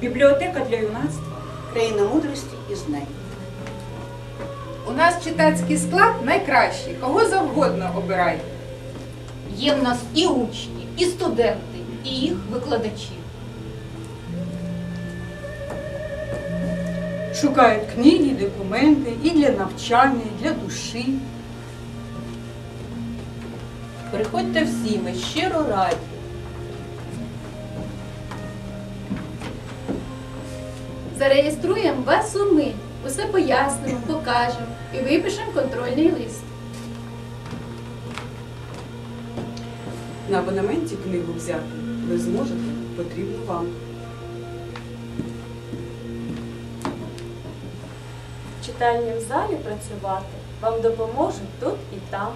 бібліотека для юнацтва. Країна мудрості і знань. У нас читацький склад найкращий. Кого завгодно обирайте. Є в нас і учні, і студенти, і їх викладачі. Шукають книги, документи і для навчання, і для душі. Приходьте всі, ми щиро раді. Зареєструємо вас у ми, усе пояснимо, покажемо і випишемо контрольний лист. На абонементі книгу взяти ви зможете, потрібно вам. В читальній залі працювати вам допоможуть тут і там.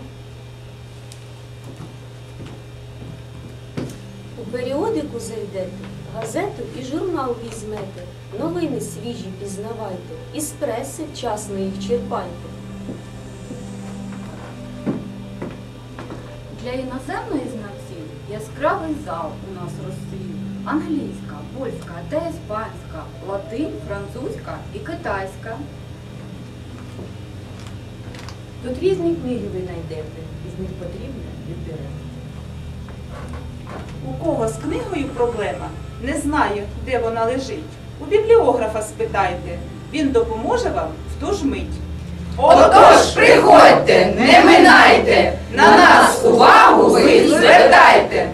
Періодику зайдете, газету і журнал візьмете, новини свіжі пізнавайте, із преси вчасно їх черпайте. Для іноземної знавців яскравий зал у нас розсів. Англійська, польська та іспанська, латинь, французька і китайська. Тут різні книги ви знайдете, із них потрібне відберете. У кого з книгою проблема, не знає, де вона лежить. У бібліографа спитайте, він допоможе вам в ту ж мить. Отож, приходьте, не минайте, на нас увагу ви звертайте.